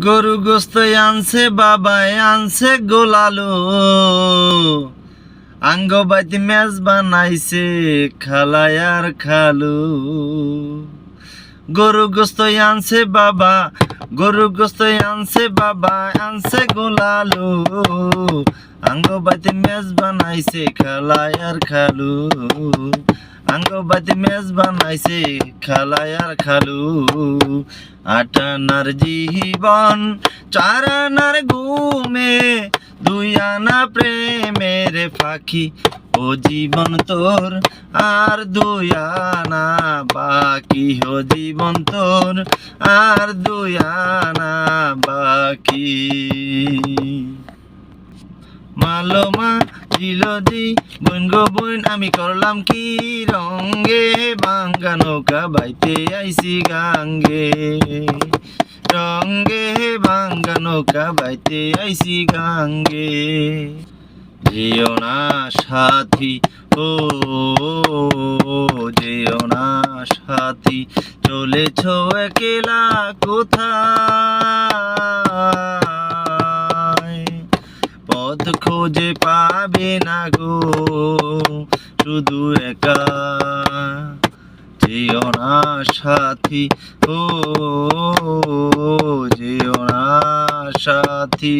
গরু গোস্ত আনছে, বাবাই আনছে গোলালো। আঙ্গ বাইতে মেজ বানাইছে, খালায় আর খালু। গরু গোস্ত আনছে, বাবা, গরু গোস্ত আনছে, বাবা আনছে গোলালো। আঙ্গ বাইতে মেজ বানাইছে, খালায় আর খালু। আঙ্গ বাইতে মেজ বানাইছে খালায় আর খালু। আটানার জীবন চারানার ঘুমে, দুই আনা প্রেমের পাখি ও জীবন তোর, আর দুই আনা বাকি। ও জীবন তোর, আর দুই আনা বাকি। মালমা জিলদি বোন গো বোন আমি করলাম কি রঙ্গে বাঙ্গা নৌকা বাইতে আইসি গাঙ্গে। রঙ্গে বাঙ্গা নৌকা বাইতে আইসি গাঙ্গে। যেও না সাথী, ও যেও না সাথী, চলেছ একলা কোথায়? পথ খোঁজে পাবে না গো শুধু একা যেও না সাথী ও যেও না সাথী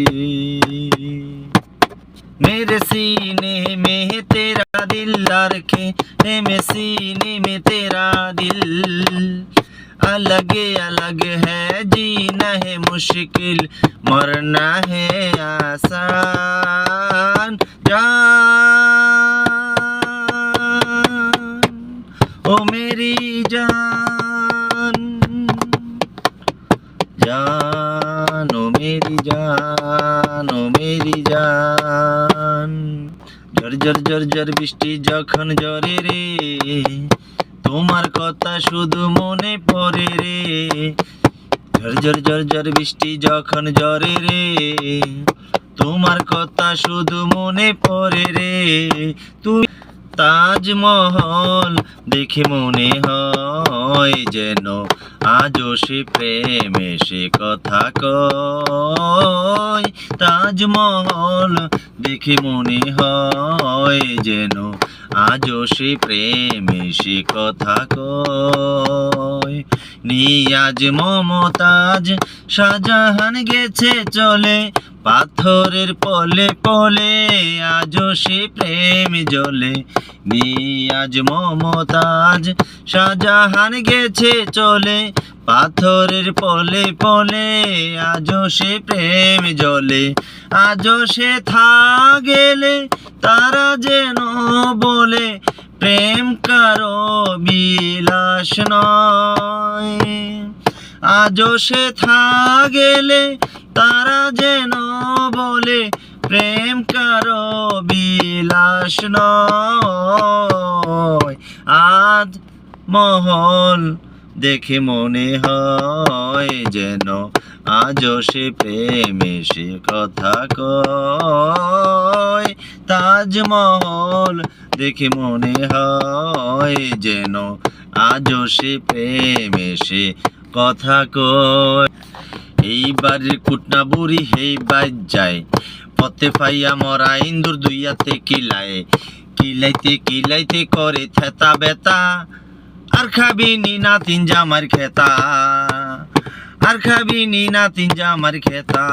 मेरे सीने में तेरा दिल रखे मेरे सीने में तेरा दिल अलग अलग है जीना है मुश्किल मरना है आसान जान ओ मेरी जान জান ও মেরি জান ও মেরি জান ঝর ঝর ঝর ঝর বৃষ্টি যখন ঝরে রে তোমার কথা শুধু মনে পড়ে রে ঝর ঝর ঝর ঝর বৃষ্টি যখন ঝরে রে তোমার কথা শুধু মনে পড়ে রে। তুমি তাজমহল দেখে মনে হয় যেন আজও সে প্রেমে সে কথা কয়। তাজমহল দেখে মনে হয় যেন আজও সে প্রেমে সে কথা কয়। নিয়াজ মমতাজ শাহজাহান গেছে চলে, পাথরের পলে পলে আজও সে প্রেম জ্বলে। নিয়াজ মমতাজ শাহজাহান গেছে চলে, পাথরের পলে পলে আজও সে প্রেম জ্বলে। আজও সে থা গেলে তারা যেন বলে, প্রেম কারও বিলাস নয়। আজও সে থা গেলে তারা যেন বলে, প্রেম কারও বিলাস নয়। আজ মহল দেখে মনে হয় যেন আজও সে প্রেমে সে কথা কয়। তাজমহল দেখে মনে হয় যেন আজও সে প্রেমে সে কথা কয়। এইবারের কুটনা বুড়ি হেইবার যায়, পথে পাইয়া মরা ইন্দুর দুইয়াতে কিলায় কিলাইতে কিলাইতে করে থেতা বেতা আর খাবি নি না তিন জামার খেতা। আর খাবি নি না তিন জামার খেতা।